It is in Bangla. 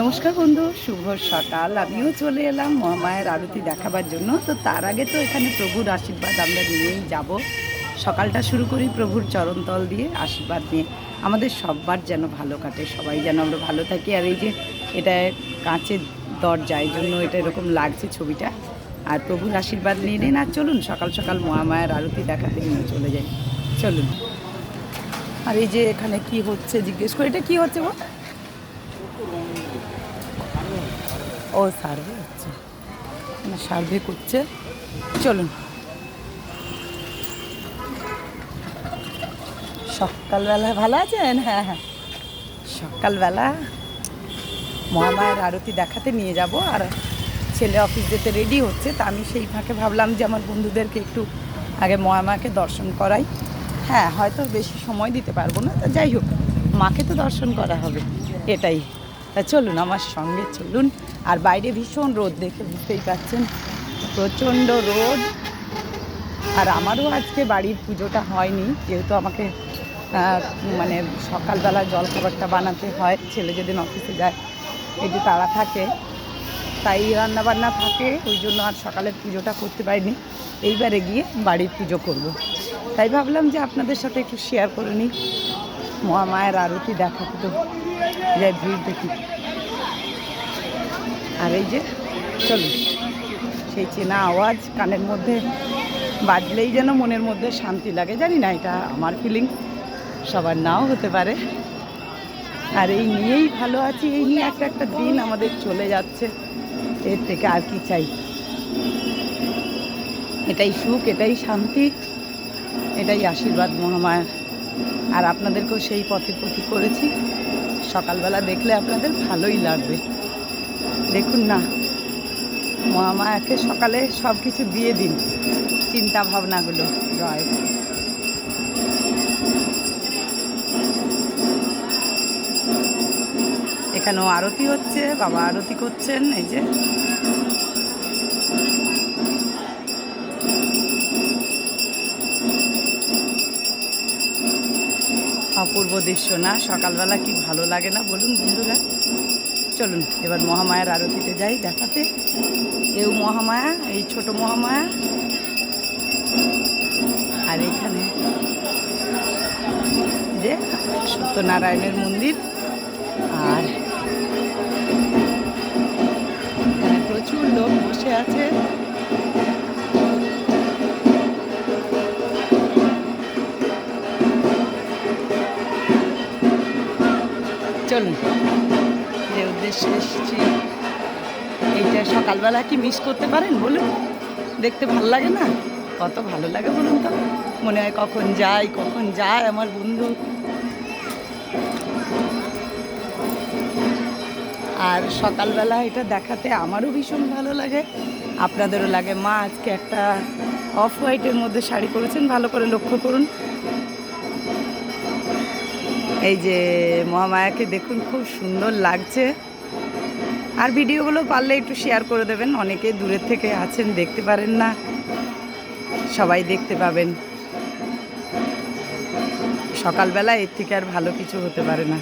নমস্কার বন্ধু, শুভ সকাল। আমিও চলে এলাম মহামায়ের আরতি দেখাবার জন্য। তো তার আগে তো এখানে প্রভুর আশীর্বাদ আমরা নিয়েই যাব। সকালটা শুরু করি প্রভুর চরণতল দিয়ে আশীর্বাদ নিয়ে। আমাদের সববার যেন ভালো কাটে, সবাই যেন আমরা ভালো থাকি। আর এই যে এটা কাঁচের দরজা, এই জন্য এটা এরকম লাগছে ছবিটা। আর প্রভুর আশীর্বাদ নিয়ে নিন। আর চলুন, সকাল সকাল মহামায়ের আরতি দেখাতে নিয়ে চলে যাই। চলুন। আর এই যে এখানে কি হচ্ছে জিজ্ঞেস করে। এটা কি হচ্ছে গো ও সার্ভে হচ্ছে। মানে সার্ভে করছে। চলুন। সকালবেলা ভালো আছেন? হ্যাঁ হ্যাঁ। সকালবেলা মহামায়ের আরতি দেখাতে নিয়ে যাব আর ছেলে অফিস যেতে রেডি হচ্ছে, তা আমি সেই ফাঁকে ভাবলাম যে আমার বন্ধুদেরকে একটু আগে মহামাকে দর্শন করাই। হ্যাঁ হয়তো বেশি সময় দিতে পারব না, তা যাই হোক। মাকে তো দর্শন করা হবে, এটাই। তা চলুন, আমার সঙ্গে চলুন। আর বাইরে ভীষণ রোদ দেখে বুঝতেই পারছেন, প্রচণ্ড রোদ। আর আমারও আজকে বাড়ির পুজোটা হয়নি, যেহেতু আমাকে মানে সকালবেলা জলখাবারটা বানাতে হয়, ছেলে যেদিন অফিসে যায় একটু তাড়া থাকে, তাই রান্নাবান্না থাকে, ওই জন্য আর সকালের পুজোটা করতে পারিনি। এইবারে গিয়ে বাড়ির পুজো করব। তাই ভাবলাম যে আপনাদের সাথে একটু শেয়ার করে নিই। মহামায়ের আরতি দেখাতে তো যাই ভিড় দেখি। আর এই যে, চলুন। সেই চেনা আওয়াজ কানের মধ্যে বাজলেই যেন মনের মধ্যে শান্তি লাগে। জানি না, এটা আমার ফিলিং সবার নাও হতে পারে। আর এই নিয়েই ভালো আছি, এই নিয়ে একটা একটা দিন আমাদের চলে যাচ্ছে। এর থেকে আর কি চাই? এটাই সুখ, এটাই শান্তি, এটাই আশীর্বাদ মহামায়ার। আর আপনাদেরকেও সেই পথে পথি করেছি। সকালবেলা দেখলে আপনাদের ভালোই লাগবে। দেখুন না মহামায়াকে সকালে সব কিছু দিয়ে দিন চিন্তা ভাবনাগুলো জয়। এখানেও আরতি হচ্ছে, বাবা আরতি করছেন, এই যে। অপূর্ব দৃশ্য না? সকালবেলা কি ভালো লাগে না? বলুন বন্ধুরা। চলুন, এবার মহামায়ার আরতিতে যাই দেখাতে। এও মহামায়া, এই ছোট মহামায়া। আর এখানে যে সত্যনারায়ণের মন্দির। আর এখানে প্রচুর লোক বসে আছে। চলুন যে উদ্দেশ্যে এসেছি, এইটা সকালবেলা কি মিস করতে পারেন বলুন? দেখতে ভালো লাগে না? কত ভালো লাগে বলুন তো। মনে হয় কখন যাই, কখন যায় আমার বন্ধু। আর সকালবেলা এটা দেখাতে আমারও ভীষণ ভালো লাগে। আপনাদেরও লাগে। মা আজকে একটা অফ হোয়াইটের মধ্যে শাড়ি পরেছেন। ভালো করে লক্ষ্য করুন। এই যে মহামায়াকে দেখুন, খুব সুন্দর লাগছে। আর ভিডিওগুলো পারলে একটু শেয়ার করে দেবেন, অনেকে দূরের থেকে আছেন, দেখতে পারেন না। সবাই দেখতে পাবেন। সকালবেলা এর থেকে আর ভালো কিছু হতে পারে না।